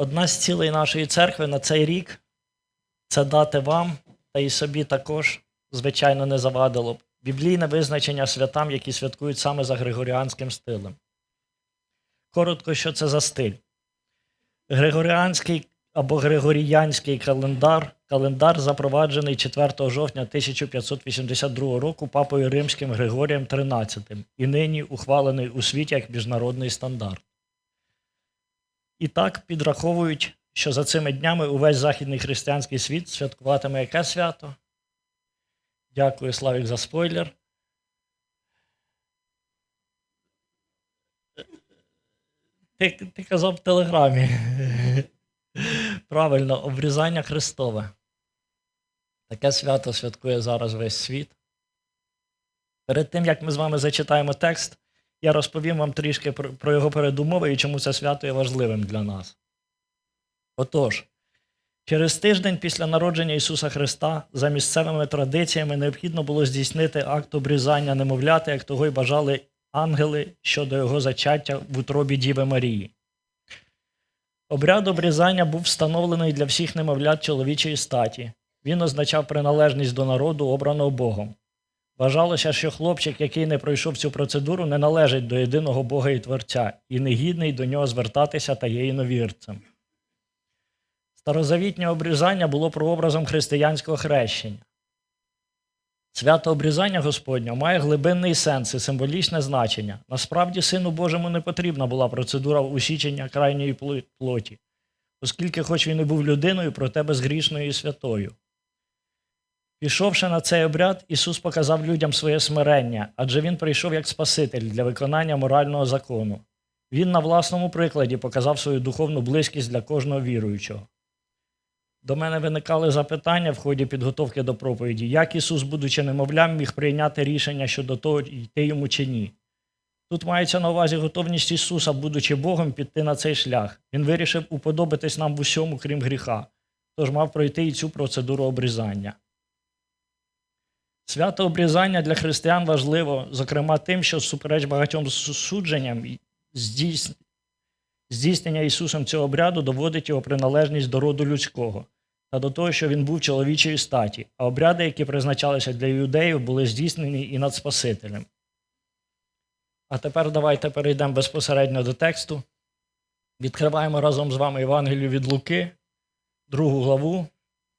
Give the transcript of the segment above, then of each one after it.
Одна з цілей нашої церкви на цей рік це дати вам та і собі також, звичайно, не завадило б біблійне визначення святам, які святкують саме за григоріанським стилем. Коротко, що це за стиль? Григоріанський або Григоріянський календар календар запроваджений 4 жовтня 1582 року папою римським Григорієм XIII і нині ухвалений у світі як міжнародний стандарт. І так підраховують, що за цими днями увесь західний християнський світ святкуватиме яке свято? Дякую, Славік, за спойлер. Ти, ти казав в телеграмі. Правильно, обрізання Христове. Таке свято святкує зараз весь світ. Перед тим, як ми з вами зачитаємо текст, я розповім вам трішки про, його передумови і чому це свято є важливим для нас. Отож, через тиждень після народження Ісуса Христа за місцевими традиціями необхідно було здійснити акт обрізання немовляти, як того й бажали ангели щодо його зачаття в утробі Діви Марії. Обряд обрізання був встановлений для всіх немовлят чоловічої статі. Він означав приналежність до народу, обраного Богом. Вважалося, що хлопчик, який не пройшов цю процедуру, не належить до єдиного Бога і Творця, і не гідний до нього звертатися та є іновірцем. Старозавітнє обрізання було прообразом християнського хрещення. Свято обрізання Господнього має глибинний сенс і символічне значення. Насправді, Сину Божому не потрібна була процедура усічення крайньої плоті, оскільки, хоч він і був людиною, проте безгрішною і святою. Пішовши на цей обряд, Ісус показав людям своє смирення, адже Він прийшов як Спаситель для виконання морального закону. Він на власному прикладі показав свою духовну близькість для кожного віруючого. До мене виникали запитання в ході підготовки до проповіді, як Ісус, будучи немовлям, міг прийняти рішення щодо того, йти йому чи ні. Тут мається на увазі готовність Ісуса, будучи Богом, піти на цей шлях. Він вирішив уподобитись нам в усьому, крім гріха, тож мав пройти і цю процедуру обрізання. Свято обрізання для християн важливо, зокрема тим, що супереч багатьом судженням здійснення Ісусом цього обряду доводить його приналежність до роду людського та до того, що він був чоловічої статі, а обряди, які призначалися для юдеїв, були здійснені і над Спасителем. А тепер давайте перейдемо безпосередньо до тексту. Відкриваємо разом з вами Євангелію від Луки, другу главу.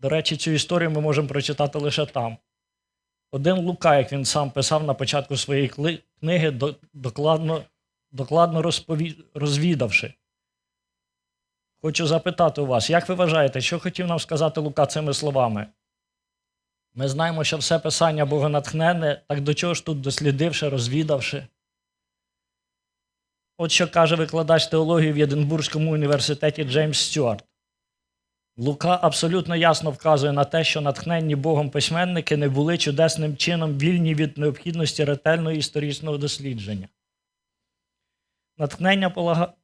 До речі, цю історію ми можемо прочитати лише там. Один Лука, як він сам писав на початку своєї книги, докладно, докладно розпові... розвідавши. Хочу запитати у вас, як ви вважаєте, що хотів нам сказати Лука цими словами? Ми знаємо, що все писання богонатхненне, так до чого ж тут дослідивши, розвідавши? От що каже викладач теології в Єдинбурзькому університеті Джеймс Стюарт. Лука абсолютно ясно вказує на те, що натхненні Богом письменники не були чудесним чином вільні від необхідності ретельного історичного дослідження. Натхнення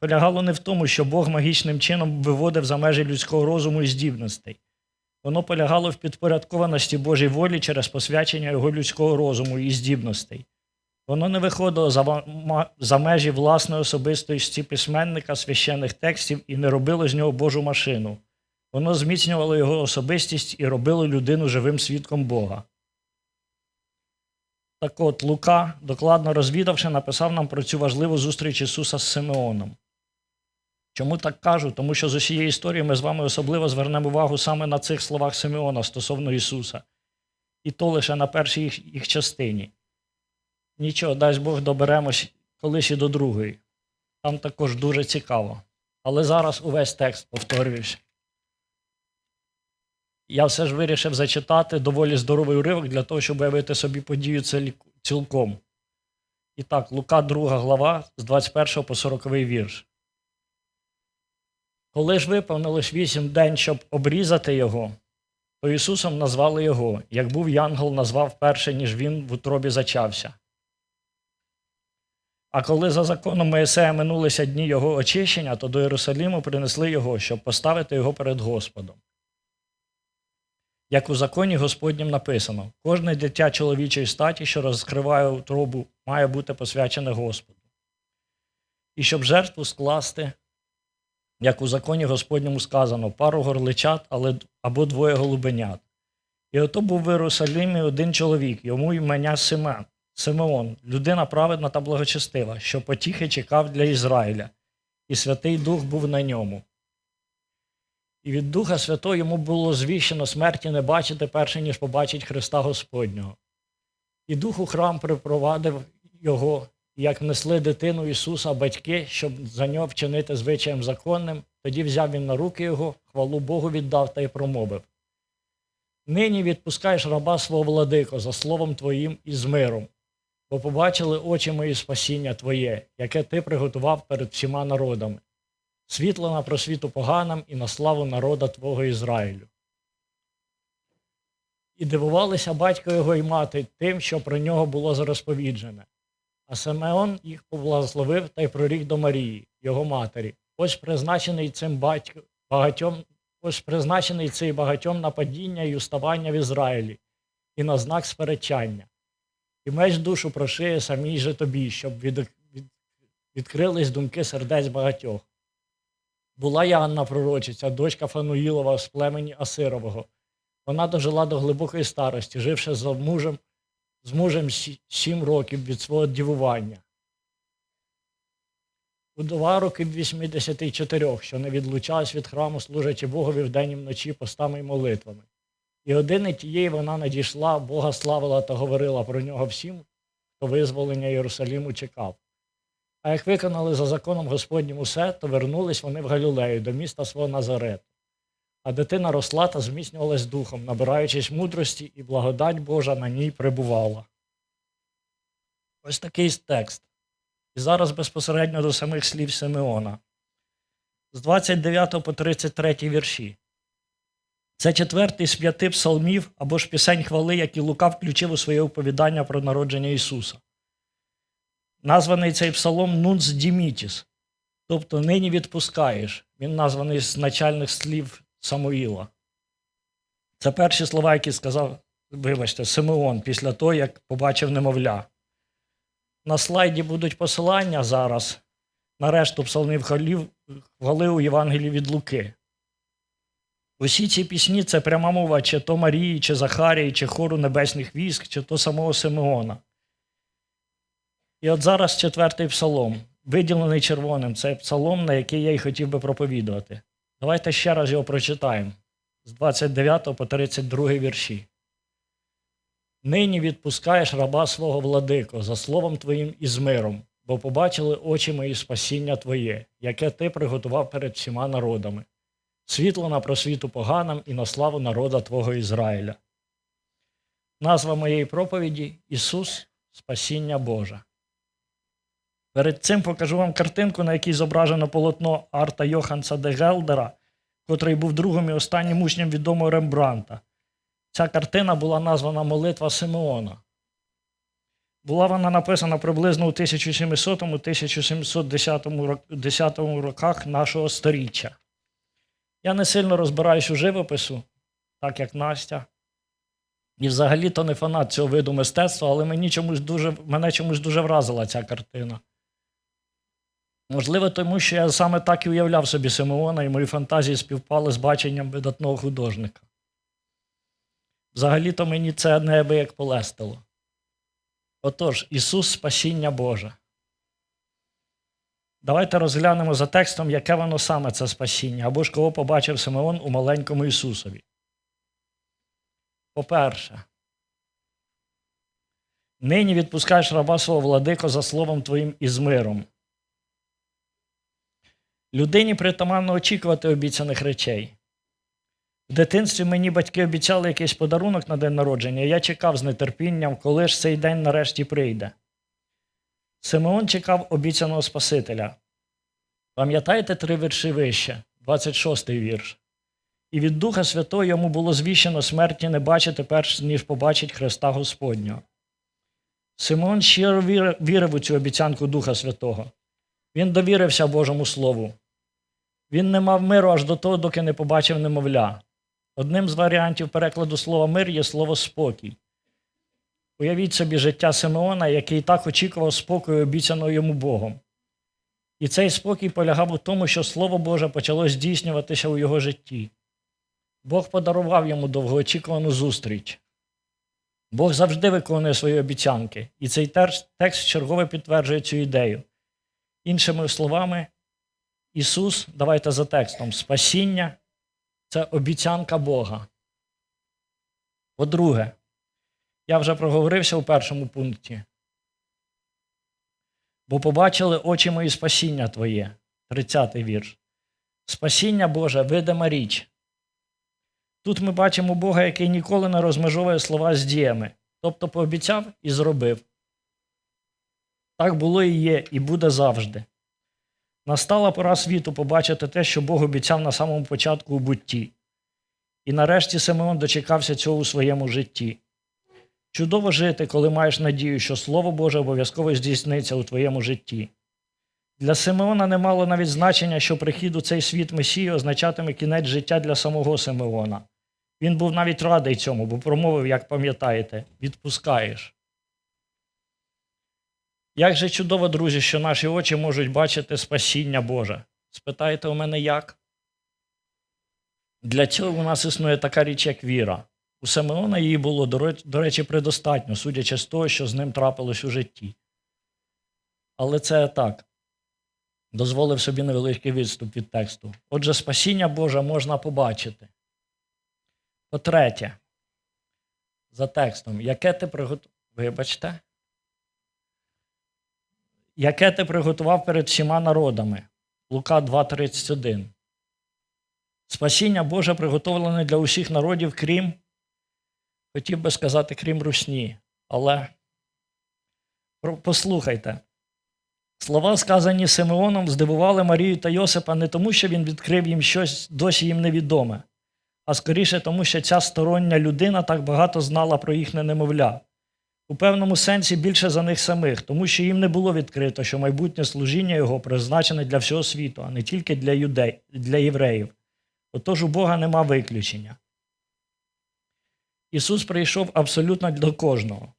полягало не в тому, що Бог магічним чином виводив за межі людського розуму і здібностей. Воно полягало в підпорядкованості Божій волі через посвячення його людського розуму і здібностей. Воно не виходило за, за межі власної особистості письменника священних текстів і не робило з нього Божу машину. Воно зміцнювало його особистість і робило людину живим свідком Бога. Так от Лука, докладно розвідавши, написав нам про цю важливу зустріч Ісуса з Симеоном. Чому так кажу? Тому що з усієї історії ми з вами особливо звернемо увагу саме на цих словах Симеона стосовно Ісуса, і то лише на першій їх, їх частині. Нічого, дасть Бог доберемось колись і до другої. Там також дуже цікаво. Але зараз увесь текст повторююсь. Я все ж вирішив зачитати доволі здоровий уривок для того, щоб уявити собі подію цілком. І так, Лука, 2 глава, з 21 по 40 вірш. Коли ж виповнилось вісім день, щоб обрізати його, то Ісусом назвали його, як був янгол назвав перше, ніж він в утробі зачався. А коли за законом Моїсея минулися дні його очищення, то до Єрусалиму принесли його, щоб поставити його перед Господом. Як у законі Господнім написано, кожне дитя чоловічої статі, що розкриває утробу, має бути посвячене Господу. І щоб жертву скласти, як у законі Господньому сказано, пару горличат але, або двоє голубенят. І ото був в Єрусалимі один чоловік, йому імення Симен, Симеон, людина праведна та благочестива, що потіхи чекав для Ізраїля, і Святий Дух був на ньому. І від Духа Святого йому було звіщено смерті не бачити перше, ніж побачить Христа Господнього. І Дух у храм припровадив його, як внесли дитину Ісуса батьки, щоб за нього вчинити звичаєм законним, тоді взяв він на руки його, хвалу Богу віддав та й промовив. Нині відпускаєш раба свого владико за словом Твоїм і з миром, бо побачили очі мої спасіння Твоє, яке Ти приготував перед всіма народами, світло на просвіту поганам і на славу народа Твого Ізраїлю. І дивувалися батько його і мати тим, що про нього було зарозповіджене. А Симеон їх поблагословив та й прорік до Марії, його матері. Ось призначений цим батько, багатьом, ось призначений цей багатьом на падіння і уставання в Ізраїлі, і на знак сперечання. І меч душу прошиє самій же тобі, щоб від, від, відкрились думки сердець багатьох. Була Янна пророчиця, дочка Фануїлова з племені Асирового. Вона дожила до глибокої старості, живши за мужем, з мужем сім років від свого дівування. У два роки 84, що не відлучалась від храму, служачи Богові вдень і вночі постами й молитвами. І години тієї вона надійшла, Бога славила та говорила про нього всім, хто визволення Єрусаліму чекав. А як виконали за законом Господнім усе, то вернулись вони в Галілею до міста свого Назарету. А дитина росла та зміцнювалась духом, набираючись мудрості, і благодать Божа на ній прибувала. Ось такий текст. І зараз безпосередньо до самих слів Симеона. З 29 по 33 вірші. Це четвертий з п'яти псалмів або ж пісень хвали, які Лука включив у своє оповідання про народження Ісуса. Названий цей псалом Нунц Дімітіс, тобто нині відпускаєш. Він названий з начальних слів Самуїла. Це перші слова, які сказав, вибачте, Симеон після того, як побачив немовля. На слайді будуть посилання зараз на решту псалмів хвали у Євангелії від Луки. Усі ці пісні це пряма мова чи то Марії, чи Захарії, чи хору небесних військ, чи то самого Симеона. І от зараз четвертий псалом, виділений червоним, це псалом, на який я й хотів би проповідувати. Давайте ще раз його прочитаємо з 29 по 32 вірші. Нині відпускаєш раба свого владико за словом твоїм і з миром, бо побачили очі мої спасіння Твоє, яке ти приготував перед всіма народами, світло на просвіту поганам і на славу народа Твого Ізраїля. Назва моєї проповіді Ісус Спасіння Боже. Перед цим покажу вам картинку, на якій зображено полотно Арта Йоханса де Гелдера, котрий був другим і останнім учнем відомого Рембранта. Ця картина була названа Молитва Симеона. Була вона написана приблизно у 1700-1710 роках нашого сторіччя. Я не сильно розбираюсь у живопису, так як Настя. І взагалі то не фанат цього виду мистецтва, але мені чомусь дуже, мене чомусь дуже вразила ця картина. Можливо, тому що я саме так і уявляв собі Симеона, і мої фантазії співпали з баченням видатного художника. Взагалі-то мені це неабияк полестило. Отож, Ісус спасіння Боже. Давайте розглянемо за текстом, яке воно саме це спасіння, або ж кого побачив Симеон у маленькому Ісусові. По-перше, нині відпускаєш раба свого владико за словом Твоїм і з миром. Людині притаманно очікувати обіцяних речей. В дитинстві мені батьки обіцяли якийсь подарунок на день народження, і я чекав з нетерпінням, коли ж цей день нарешті прийде. Симеон чекав обіцяного Спасителя. Пам'ятаєте три вірші вище, 26 вірш. І від Духа Святого йому було звіщено смерті не бачити перш ніж побачить Христа Господнього. Симеон щиро вірив, у цю обіцянку Духа Святого. Він довірився Божому Слову. Він не мав миру аж до того, доки не побачив немовля. Одним з варіантів перекладу слова мир є слово спокій. Уявіть собі життя Симеона, який так очікував спокою, обіцяного йому Богом. І цей спокій полягав у тому, що Слово Боже почало здійснюватися у його житті. Бог подарував йому довгоочікувану зустріч. Бог завжди виконує свої обіцянки, і цей текст чергове підтверджує цю ідею. Іншими словами, Ісус, давайте за текстом, спасіння це обіцянка Бога. По-друге, я вже проговорився у першому пункті. Бо побачили очі мої спасіння Твоє, 30-й вірш. Спасіння Боже видима річ. Тут ми бачимо Бога, який ніколи не розмежовує слова з діями, тобто пообіцяв і зробив. Так було і є, і буде завжди. Настала пора світу побачити те, що Бог обіцяв на самому початку у бутті. І нарешті Симеон дочекався цього у своєму житті. Чудово жити, коли маєш надію, що Слово Боже обов'язково здійсниться у твоєму житті. Для Симеона не мало навіть значення, що прихід у цей світ Месії означатиме кінець життя для самого Симеона. Він був навіть радий цьому, бо промовив, як пам'ятаєте, відпускаєш. Як же чудово, друзі, що наші очі можуть бачити спасіння Боже. Спитаєте у мене як? Для цього у нас існує така річ, як віра. У Симеона її було, до речі, предостатньо, судячи з того, що з ним трапилось у житті. Але це так. Дозволив собі невеликий відступ від тексту. Отже, спасіння Боже можна побачити. По-третє, за текстом, яке ти приготував. Вибачте. Яке ти приготував перед всіма народами. Лука 2,31. Спасіння Боже приготовлене для усіх народів, крім, хотів би сказати, крім русні. Але послухайте. Слова, сказані Симеоном, здивували Марію та Йосипа не тому, що він відкрив їм щось досі їм невідоме, а скоріше тому, що ця стороння людина так багато знала про їхнє немовля. У певному сенсі більше за них самих, тому що їм не було відкрито, що майбутнє служіння його призначене для всього світу, а не тільки для, юдей, для євреїв. Отож у Бога нема виключення. Ісус прийшов абсолютно до кожного.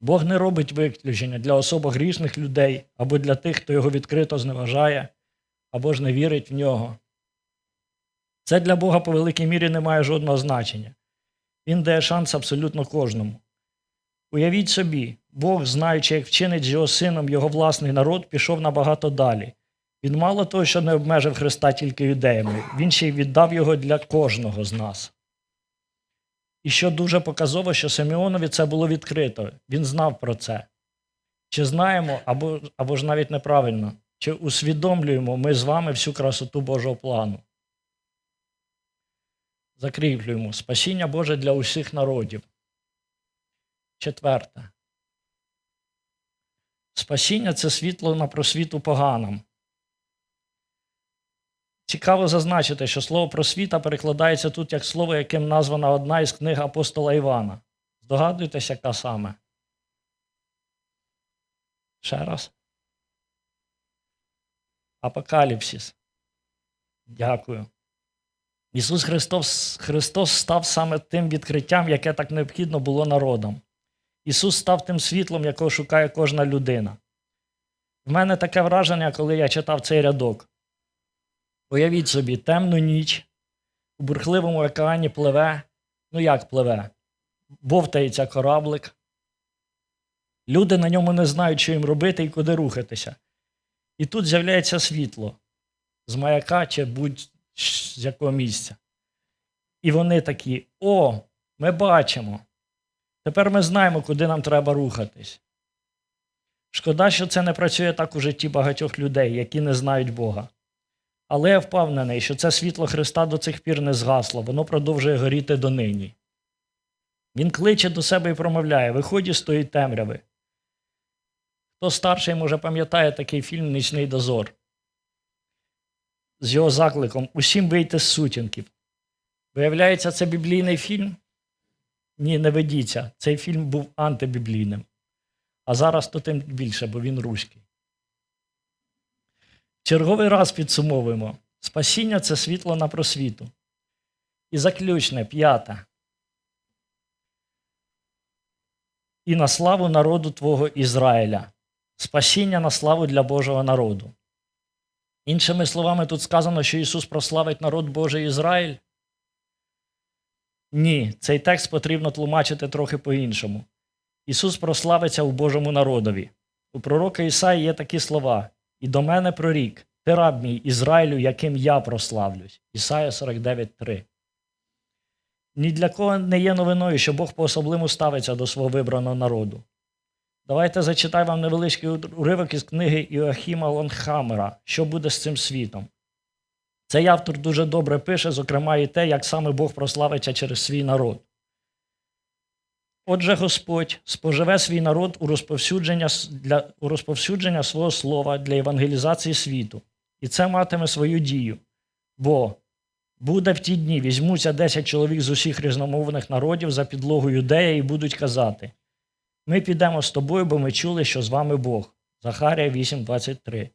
Бог не робить виключення для особо грішних людей або для тих, хто його відкрито зневажає, або ж не вірить в нього. Це для Бога по великій мірі не має жодного значення. Він дає шанс абсолютно кожному. Уявіть собі, Бог, знаючи, як вчинить з його сином його власний народ, пішов набагато далі. Він мало того, що не обмежив Христа тільки юдеями, він ще й віддав його для кожного з нас. І що дуже показово, що Симеонові це було відкрито, він знав про це. Чи знаємо, або, або ж навіть неправильно, чи усвідомлюємо ми з вами всю красоту Божого плану? Закріплюємо спасіння Боже для усіх народів. Четверте. Спасіння це світло на просвіту поганам. Цікаво зазначити, що слово просвіта перекладається тут як слово, яким названа одна із книг апостола Івана. Здогадуєтесь, яка саме? Ще раз. Апокаліпсис. Дякую. Ісус Христос, Христос став саме тим відкриттям, яке так необхідно було народам. Ісус став тим світлом, якого шукає кожна людина. В мене таке враження, коли я читав цей рядок. Уявіть собі, темну ніч, у бурхливому океані пливе, ну як пливе, бовтається кораблик. Люди на ньому не знають, що їм робити і куди рухатися. І тут з'являється світло з маяка чи будь-з якого місця. І вони такі: о, ми бачимо. Тепер ми знаємо, куди нам треба рухатись. Шкода, що це не працює так у житті багатьох людей, які не знають Бога. Але я впевнений, що це світло Христа до цих пір не згасло, воно продовжує горіти донині. Він кличе до себе і промовляє: виході з тої темряви. Хто старший, може, пам'ятає такий фільм Нічний дозор з його закликом Усім вийти з сутінків. Виявляється, це біблійний фільм? Ні, не ведіться. Цей фільм був антибіблійним. А зараз то тим більше, бо він руський. Черговий раз підсумовуємо: спасіння це світло на просвіту. І заключне, п'яте. І на славу народу Твого Ізраїля. Спасіння на славу для Божого народу. Іншими словами, тут сказано, що Ісус прославить народ Божий Ізраїль. Ні, цей текст потрібно тлумачити трохи по-іншому. Ісус прославиться у Божому народові. У пророка Ісаї є такі слова: І до мене прорік, ти раб мій Ізраїлю, яким я прославлюсь. Ісая 49.3. Ні для кого не є новиною, що Бог по-особливому ставиться до свого вибраного народу. Давайте зачитаю вам невеличкий уривок із книги Іоахіма Лонгхамера Що буде з цим світом. Цей автор дуже добре пише, зокрема, і те, як саме Бог прославиться через свій народ. Отже, Господь споживе свій народ у розповсюдження, для, у розповсюдження свого слова для евангелізації світу. І це матиме свою дію. Бо буде в ті дні, візьмуться 10 чоловік з усіх різномовних народів за підлогу юдея і будуть казати: Ми підемо з тобою, бо ми чули, що з вами Бог. Захарія 8.23.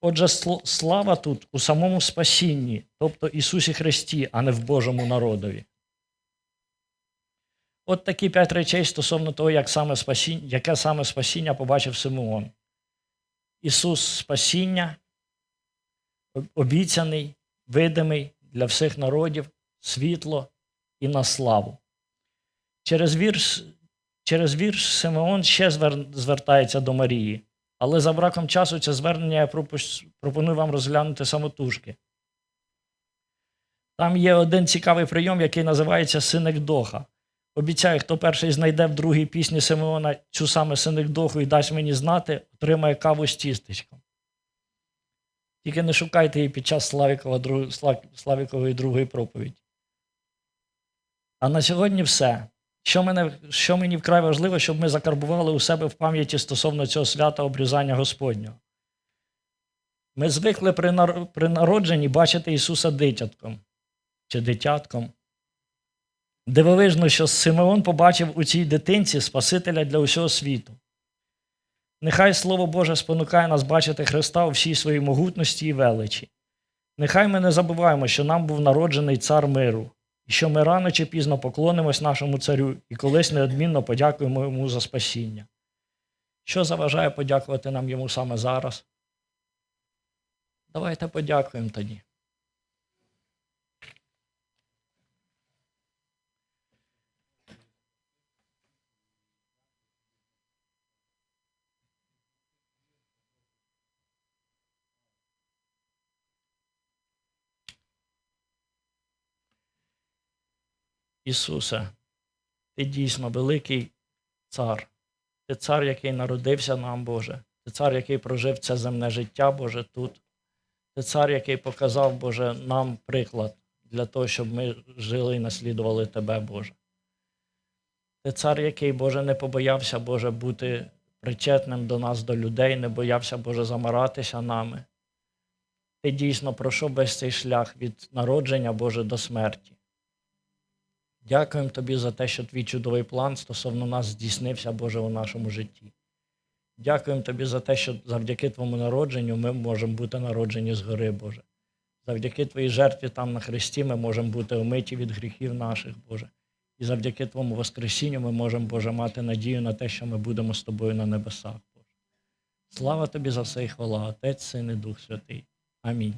Отже, слава тут у самому спасінні, тобто Ісусі Христі, а не в Божому народові. От такі п'ять речей стосовно того, як саме спасіння, яке саме спасіння побачив Симеон. Ісус спасіння, обіцяний, видимий для всіх народів, світло і на славу. Через вірш, через вірш Симеон ще звертається до Марії, але за браком часу це звернення я пропоную вам розглянути самотужки. Там є один цікавий прийом, який називається синекдоха. Обіцяю, хто перший знайде в другій пісні Симеона цю саме синекдоху і дасть мені знати, отримає каву з тістечком. Тільки не шукайте її під час Славікової другої проповіді. А на сьогодні все. Що, мене, що мені вкрай важливо, щоб ми закарбували у себе в пам'яті стосовно цього свята обрізання Господнього. Ми звикли при, народженні бачити Ісуса дитятком чи дитятком. Дивовижно, що Симеон побачив у цій дитинці Спасителя для усього світу. Нехай Слово Боже спонукає нас бачити Христа у всій своїй могутності і величі. Нехай ми не забуваємо, що нам був народжений цар миру, і що ми рано чи пізно поклонимось нашому царю і колись неодмінно подякуємо йому за спасіння. Що заважає подякувати нам йому саме зараз? Давайте подякуємо тоді. Ісусе, ти дійсно великий цар. Ти цар, який народився нам, Боже. Ти цар, який прожив це земне життя, Боже, тут. Ти цар, який показав, Боже, нам приклад для того, щоб ми жили і наслідували Тебе, Боже. Ти цар, який, Боже, не побоявся, Боже, бути причетним до нас, до людей, не боявся, Боже, замаратися нами. Ти дійсно пройшов весь цей шлях від народження, Боже, до смерті. Дякуємо Тобі за те, що твій чудовий план стосовно нас здійснився, Боже, у нашому житті. Дякуємо Тобі за те, що завдяки Твоєму народженню ми можемо бути народжені згори, Боже. Завдяки Твоїй жертві там на Христі ми можемо бути омиті від гріхів наших, Боже. І завдяки Твоєму Воскресінню ми можемо, Боже, мати надію на те, що ми будемо з Тобою на небесах, Боже. Слава Тобі за все і хвала, Отець, Син і Дух Святий. Амінь.